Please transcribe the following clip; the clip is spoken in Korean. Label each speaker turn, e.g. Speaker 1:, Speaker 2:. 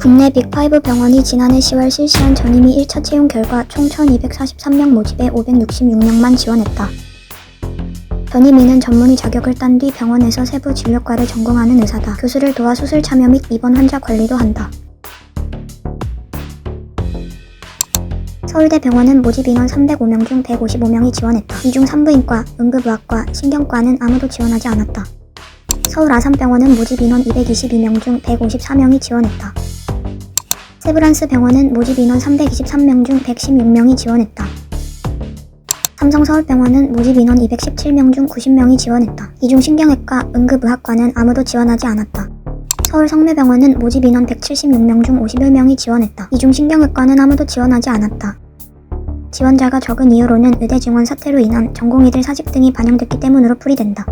Speaker 1: 국내 빅5 병원이 지난해 10월 실시한 전임의 1차 채용 결과 총 1243명 모집에 566명만 지원했다. 전임의는 전문의 자격을 딴 뒤 병원에서 세부 진료과를 전공하는 의사다. 교수를 도와 수술 참여 및 입원 환자 관리도 한다. 서울대병원은 모집 인원 305명 중 155명이 지원했다. 이 중 산부인과, 응급의학과, 신경과는 아무도 지원하지 않았다. 서울 아산병원은 모집 인원 222명 중 154명이 지원했다. 세브란스 병원은 모집 인원 323명 중 116명이 지원했다. 삼성 서울병원은 모집 인원 217명 중 90명이 지원했다. 이 중 신경외과, 응급의학과는 아무도 지원하지 않았다. 서울 성매병원은 모집 인원 176명 중 51명이 지원했다. 이 중 신경외과는 아무도 지원하지 않았다. 지원자가 적은 이유로는 의대 증원 사태로 인한 전공의들 사직 등이 반영됐기 때문으로 풀이된다.